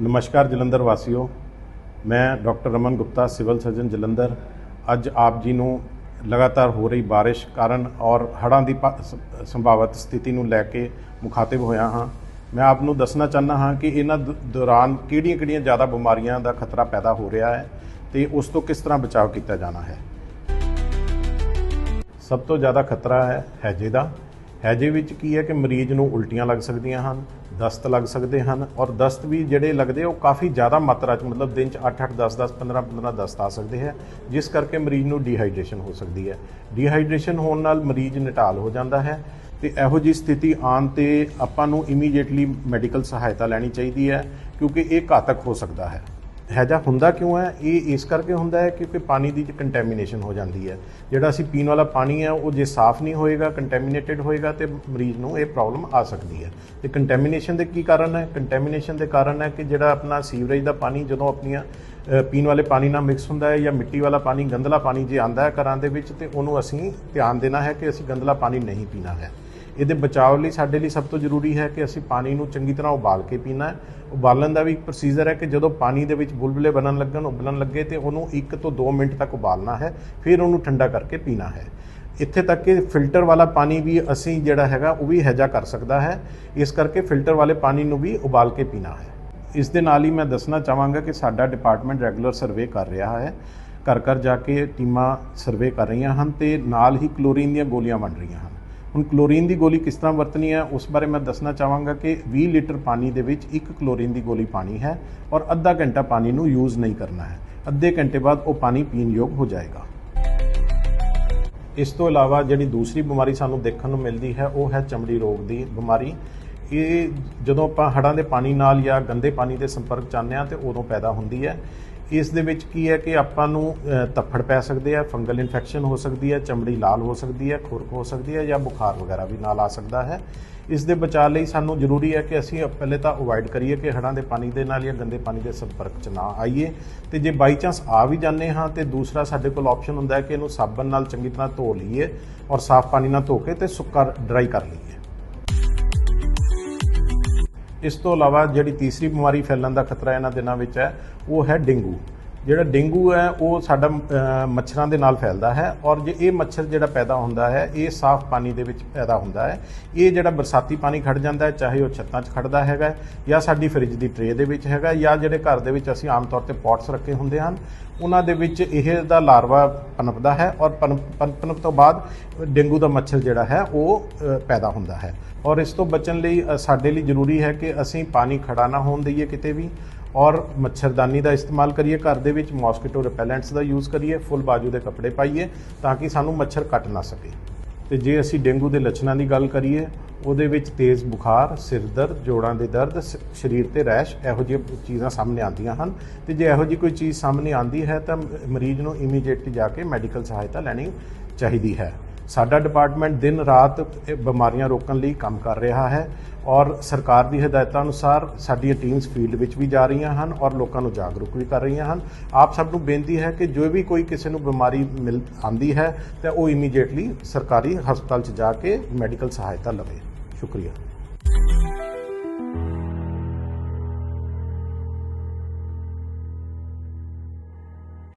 ਨਮਸਕਾਰ ਜਲੰਧਰ ਵਾਸੀਓ। ਮੈਂ doctor Raman Gupta, civil surgeon Jalandhar. ਅੱਜ ਆਪ ਜੀ ਨੂੰ ਲਗਾਤਾਰ ਹੋ ਰਹੀ ਬਾਰਿਸ਼ ਕਾਰਨ ਔਰ ਹੜ੍ਹਾਂ ਦੀ ਪ- ਸੰਭਾਵਿਤ ਸਥਿਤੀ ਨੂੰ ਲੈ ਕੇ ਮੁਖਾਤਿਬ ਹੋਇਆ ਹਾਂ। ਮੈਂ ਆਪ ਨੂੰ ਦੱਸਣਾ ਚਾਹੁੰਦਾ ਹਾਂ ਕਿ ਇਹਨਾਂ ਦ- ਦੌਰਾਨ ਕਿਹੜੀਆਂ-ਕਿਹੜੀਆਂ ਜ਼ਿਆਦਾ ਬਿਮਾਰੀਆਂ ਦਾ ਖਤਰਾ ਪੈਦਾ ਹੋ ਰਿਹਾ ਹੈ ਤੇ ਉਸ ਤੋਂ ਕਿਸ ਤਰ੍ਹਾਂ ਬਚਾਅ ਕੀਤਾ ਜਾਣਾ ਹੈ? ਸਭ ਤੋਂ ਜ਼ਿਆਦਾ ਖਤਰਾ ਹੈ ਹੈਜੇ ਦਾ। ਹੈਜੇ ਵਿੱਚ ਕੀ ਹੈ ਕਿ ਮਰੀਜ਼ ਨੂੰ ਉਲਟੀਆਂ ਲੱਗ ਸਕਦੀਆਂ ਹਨ ਦਸਤ ਲੱਗ ਸਕਦੇ ਹਨ ਔਰ ਦਸਤ ਵੀ ਜਿਹੜੇ ਲੱਗਦੇ ਉਹ ਕਾਫੀ ਜ਼ਿਆਦਾ ਮਾਤਰਾ 'ਚ, ਮਤਲਬ ਦਿਨ 'ਚ 8-8 10-10 15-15 ਦਸਤ ਆ ਸਕਦੇ ਹੈ ਜਿਸ ਕਰਕੇ ਮਰੀਜ਼ ਨੂੰ ਡੀਹਾਈਡਰੇਸ਼ਨ ਹੋ ਸਕਦੀ ਹੈ। ਡੀਹਾਈਡਰੇਸ਼ਨ ਹੋਣ ਨਾਲ ਮਰੀਜ਼ ਨਿਟਾਲ ਹੋ ਜਾਂਦਾ ਹੈ ਤੇ ਇਹੋ ਜੀ ਸਥਿਤੀ ਆਉਣ ਤੇ ਆਪਾਂ ਨੂੰ ਇਮੀਡੀਏਟਲੀ ਮੈਡੀਕਲ ਸਹਾਇਤਾ ਲੈਣੀ ਚਾਹੀਦੀ ਹੈ, ਕਿਉਂਕਿ ਇਹ ਘਾਤਕ ਹੋ ਸਕਦਾ ਹੈ। ਹੈਜਾ ਹੁੰਦਾ ਕਿਉਂ ਹੈ? ਇਹ ਇਸ ਕਰਕੇ ਹੁੰਦਾ ਹੈ ਕਿਉਂਕਿ ਪਾਣੀ ਦੀ ਕੰਟੈਮੀਨੇਸ਼ਨ ਹੋ ਜਾਂਦੀ ਹੈ। ਜਿਹੜਾ ਅਸੀਂ ਪੀਣ ਵਾਲਾ ਪਾਣੀ ਹੈ, ਉਹ ਜੇ ਸਾਫ਼ ਨਹੀਂ ਹੋਏਗਾ ਕੰਟੈਮੀਨੇਟਿਡ ਹੋਏਗਾ ਤੇ ਮਰੀਜ਼ ਨੂੰ ਇਹ ਪ੍ਰੋਬਲਮ ਆ ਸਕਦੀ ਹੈ। ਤੇ ਕੰਟੈਮੀਨੇਸ਼ਨ ਦੇ ਕੀ ਕਾਰਨ ਹੈ? ਕੰਟੈਮੀਨੇਸ਼ਨ ਦੇ ਕਾਰਨ ਹੈ ਕਿ ਜਿਹੜਾ ਆਪਣਾ ਸੀਵਰੇਜ ਦਾ ਪਾਣੀ, ਜਦੋਂ ਆਪਣੀਆਂ ਪੀਣ ਵਾਲੇ ਪਾਣੀ ਨਾਲ ਮਿਕਸ ਹੁੰਦਾ ਹੈ ਜਾਂ ਮਿੱਟੀ ਵਾਲਾ ਪਾਣੀ ਗੰਦਲਾ ਪਾਣੀ ਜੇ ਆਂਦਾ ਹੈ ਘਰਾਂ ਦੇ ਵਿੱਚ, ਤੇ ਉਹਨੂੰ ਅਸੀਂ ਧਿਆਨ ਦੇਣਾ ਹੈ ਕਿ ਅਸੀਂ ਗੰਦਲਾ ਪਾਣੀ ਨਹੀਂ ਪੀਣਾ ਹੈ। ਇਹਦੇ ਬਚਾਅ ਲਈ ਸਾਡੇ ਲਈ ਸਭ ਤੋਂ ਜ਼ਰੂਰੀ ਹੈ ਕਿ ਅਸੀਂ ਪਾਣੀ ਨੂੰ ਚੰਗੀ ਤਰ੍ਹਾਂ ਉਬਾਲ ਕੇ ਪੀਣਾ ਹੈ। ਉਬਾਲਣ ਦਾ ਵੀ ਇੱਕ ਪ੍ਰੋਸੀਜਰ ਹੈ ਕਿ ਜਦੋਂ ਪਾਣੀ ਦੇ ਵਿੱਚ ਬੁਲਬੁਲੇ ਬਣਨ ਲੱਗਣ, ਉਬਲਣ ਲੱਗੇ ਤੇ ਉਹਨੂੰ 1 ਤੋਂ 2 ਮਿੰਟ ਤੱਕ ਉਬਾਲਣਾ ਹੈ, ਫਿਰ ਉਹਨੂੰ ਠੰਡਾ ਕਰਕੇ ਪੀਣਾ ਹੈ। ਇੱਥੇ ਤੱਕ ਕਿ ਫਿਲਟਰ ਵਾਲਾ ਪਾਣੀ ਵੀ ਅਸੀਂ ਜਿਹੜਾ ਹੈਗਾ ਉਹ ਵੀ ਹੈਜਾ ਕਰ ਸਕਦਾ ਹੈ। ਇਸ ਕਰਕੇ ਫਿਲਟਰ ਵਾਲੇ ਪਾਣੀ ਨੂੰ ਵੀ ਉਬਾਲ ਕੇ ਪੀਣਾ ਹੈ। ਇਸ ਦੇ ਨਾਲ ਹੀ ਮੈਂ ਦੱਸਣਾ ਚਾਹਾਂਗਾ ਕਿ ਸਾਡਾ ਡਿਪਾਰਟਮੈਂਟ ਰੈਗੂਲਰ ਸਰਵੇ ਕਰ ਰਿਹਾ ਹੈ। ਘਰ ਘਰ ਜਾ ਕੇ ਟੀਮਾਂ ਸਰਵੇ ਕਰ ਰਹੀਆਂ ਹਨ ਤੇ ਨਾਲ ਹੀ ਕਲੋਰੀਨ ਦੀਆਂ ਗੋਲੀਆਂ ਵੰਡ ਰਹੀਆਂ ਹਨ। ਹੁਣ ਕਲੋਰੀਨ ਦੀ ਗੋਲੀ ਕਿਸ ਤਰ੍ਹਾਂ ਵਰਤਣੀ ਹੈ, ਉਸ ਬਾਰੇ ਮੈਂ ਦੱਸਣਾ ਚਾਹਾਂਗਾ ਕਿ 20 ਲੀਟਰ ਪਾਣੀ ਦੇ ਵਿੱਚ ਇੱਕ ਕਲੋਰੀਨ ਦੀ ਗੋਲੀ ਪਾਣੀ ਹੈ ਔਰ ਅੱਧਾ ਘੰਟਾ ਪਾਣੀ ਨੂੰ ਯੂਜ਼ ਨਹੀਂ ਕਰਨਾ ਹੈ। ਅੱਧੇ ਘੰਟੇ ਬਾਅਦ ਉਹ ਪਾਣੀ ਪੀਣ ਯੋਗ ਹੋ ਜਾਏਗਾ। ਇਸ ਤੋਂ ਇਲਾਵਾ ਜਿਹੜੀ ਦੂਸਰੀ ਬਿਮਾਰੀ ਸਾਨੂੰ ਦੇਖਣ ਨੂੰ ਮਿਲਦੀ ਹੈ, ਉਹ ਹੈ ਚਮੜੀ ਰੋਗ ਦੀ ਬਿਮਾਰੀ। ਇਹ ਜਦੋਂ ਆਪਾਂ ਹੜ੍ਹਾਂ ਦੇ ਪਾਣੀ ਨਾਲ ਜਾਂ ਗੰਦੇ ਪਾਣੀ ਦੇ ਸੰਪਰਕ 'ਚ ਆਉਂਦੇ ਹਾਂ ਤੇ ਉਦੋਂ ਪੈਦਾ ਹੁੰਦੀ ਹੈ। ਇਸ ਦੇ ਵਿੱਚ ਕੀ ਹੈ ਕਿ ਆਪਾਂ ਨੂੰ ਤੱਫੜ ਪੈ ਸਕਦੇ ਆ, ਫੰਗਲ ਇਨਫੈਕਸ਼ਨ ਹੋ ਸਕਦੀ ਹੈ, ਚਮੜੀ ਲਾਲ ਹੋ ਸਕਦੀ ਹੈ, ਖੁਰਕ ਹੋ ਸਕਦੀ ਹੈ ਜਾਂ ਬੁਖਾਰ ਵਗੈਰਾ ਵੀ ਨਾਲ ਆ ਸਕਦਾ ਹੈ। ਇਸ ਦੇ ਬਚਾਅ ਲਈ ਸਾਨੂੰ ਜ਼ਰੂਰੀ ਹੈ ਕਿ ਅਸੀਂ ਪਹਿਲੇ ਤਾਂ ਅਵੋਇਡ ਕਰੀਏ ਕਿ ਹੜ੍ਹਾਂ ਦੇ ਪਾਣੀ ਦੇ ਨਾਲ ਜਾਂ ਗੰਦੇ ਪਾਣੀ ਦੇ ਸੰਪਰਕ 'ਚ ਨਾ ਆਈਏ। ਤੇ ਜੇ ਬਾਈ ਚਾਂਸ ਆ ਵੀ ਜਾਂਦੇ ਹਾਂ, ਤੇ ਦੂਸਰਾ ਸਾਡੇ ਕੋਲ ਆਪਸ਼ਨ ਹੁੰਦਾ ਹੈ ਕਿ ਇਹਨੂੰ ਸਾਬਣ ਨਾਲ ਚੰਗੀ ਤਰ੍ਹਾਂ ਧੋ ਲਈਏ ਔਰ ਸਾਫ਼ ਪਾਣੀ ਨਾਲ ਧੋ ਕੇ ਤੇ ਸੁੱਕਾ ਡਰਾਈ ਕਰ ਲਈਏ। ਇਸ ਤੋਂ ਇਲਾਵਾ ਜਿਹੜੀ ਤੀਸਰੀ ਬਿਮਾਰੀ ਫੈਲਣ ਦਾ ਖਤਰਾ ਇਹਨਾਂ ਦਿਨਾਂ ਵਿੱਚ ਹੈ, ਉਹ ਹੈ ਡੇਂਗੂ। ਜਿਹੜਾ ਡੇਂਗੂ ਹੈ, ਉਹ ਸਾਡਾ ਮੱਛਰਾਂ ਦੇ ਨਾਲ ਫੈਲਦਾ ਹੈ ਔਰ ਜੇ ਇਹ ਮੱਛਰ ਜਿਹੜਾ ਪੈਦਾ ਹੁੰਦਾ ਹੈ, ਇਹ ਸਾਫ਼ ਪਾਣੀ ਦੇ ਵਿੱਚ ਪੈਦਾ ਹੁੰਦਾ ਹੈ। ਇਹ ਜਿਹੜਾ ਬਰਸਾਤੀ ਪਾਣੀ ਖੜ ਜਾਂਦਾ ਹੈ, ਚਾਹੇ ਉਹ ਛੱਤਾਂ 'ਚ ਖੜਦਾ ਹੈਗਾ ਜਾਂ ਸਾਡੀ ਫ੍ਰਿਜ ਦੀ ਟਰੇ ਦੇ ਵਿੱਚ ਹੈਗਾ ਜਾਂ ਜਿਹੜੇ ਘਰ ਦੇ ਵਿੱਚ ਅਸੀਂ ਆਮ ਤੌਰ ਤੇ ਪੌਟਸ ਰੱਖੇ ਹੁੰਦੇ ਹਨ, ਉਹਨਾਂ ਦੇ ਵਿੱਚ ਇਹ ਦਾ ਲਾਰਵਾ ਪਨਪਦਾ ਹੈ ਔਰ ਪਨਪ ਪਨ- ਤੋਂ ਬਾਅਦ ਡੇਂਗੂ ਦਾ ਮੱਛਰ ਜਿਹੜਾ ਹੈ, ਉਹ ਪੈਦਾ ਹੁੰਦਾ ਹੈ। ਔਰ ਇਸ ਤੋਂ ਬਚਣ ਲਈ ਸਾਡੇ ਲਈ ਜ਼ਰੂਰੀ ਹੈ ਕਿ ਅਸੀਂ ਪਾਣੀ ਖੜਾ ਨਾ ਹੋਣ ਦਈਏ ਕਿਤੇ ਵੀ ਔਰ ਮੱਛਰਦਾਨੀ ਦਾ ਇਸਤੇਮਾਲ ਕਰੀਏ, ਘਰ ਦੇ ਵਿੱਚ ਮੋਸਕੀਟੋ ਰਿਪੈਲੈਂਟਸ ਦਾ ਯੂਜ਼ ਕਰੀਏ, ਫੁੱਲ ਬਾਜੂ ਦੇ ਕੱਪੜੇ ਪਾਈਏ ਤਾਂ ਕਿ ਸਾਨੂੰ ਮੱਛਰ ਕੱਟ ਨਾ ਸਕੇ। ਤੇ ਜੇ ਅਸੀਂ ਡੇਂਗੂ ਦੇ ਲੱਛਣਾਂ ਦੀ ਗੱਲ ਕਰੀਏ, ਉਹਦੇ ਵਿੱਚ ਤੇਜ਼ ਬੁਖਾਰ, ਸਿਰ ਦਰਦ, ਜੋੜਾਂ ਦੇ ਦਰਦ, ਸ- ਸਰੀਰ ਤੇ ਰੈਸ਼ ਇਹੋ ਜਿਹੀਆਂ ਚੀਜ਼ਾਂ ਸਾਹਮਣੇ ਆਉਂਦੀਆਂ ਹਨ। ਤੇ ਜੇ ਇਹੋ ਜਿਹੀ ਕੋਈ ਚੀਜ਼ ਸਾਹਮਣੇ ਆਉਂਦੀ ਹੈ ਤਾਂ ਮਰੀਜ਼ ਨੂੰ ਇਮੀਡੀਏਟਲੀ ਜਾ ਕੇ ਮੈਡੀਕਲ ਸਹਾਇਤਾ ਲੈਣੀ ਚਾਹੀਦੀ ਹੈ। ਸਾਡਾ ਡਿਪਾਰਟਮੈਂਟ ਦਿਨ ਰਾਤ ਇਹ ਬਿਮਾਰੀਆਂ ਰੋਕਣ ਲਈ ਕੰਮ ਕਰ ਰਿਹਾ ਹੈ ਔਰ ਸਰਕਾਰ ਦੀ ਹਦਾਇਤਾਂ ਅਨੁਸਾਰ ਸਾਡੀਆਂ ਟੀਮਸ ਫੀਲਡ ਵਿੱਚ ਵੀ ਜਾ ਰਹੀਆਂ ਹਨ ਔਰ ਲੋਕਾਂ ਨੂੰ ਜਾਗਰੂਕ ਵੀ ਕਰ ਰਹੀਆਂ ਹਨ। ਆਪ ਸਭ ਨੂੰ ਬੇਨਤੀ ਹੈ ਕਿ ਜੋ ਵੀ ਕੋਈ ਕਿਸੇ ਨੂੰ ਬਿਮਾਰੀ ਮਿਲ ਆਂਦੀ ਹੈ ਤਾਂ ਉਹ ਇਮੀਡੀਏਟਲੀ ਸਰਕਾਰੀ ਹਸਪਤਾਲ 'ਚ ਜਾ ਕੇ ਮੈਡੀਕਲ ਸਹਾਇਤਾ ਲਵੇ। ਸ਼ੁਕਰੀਆ।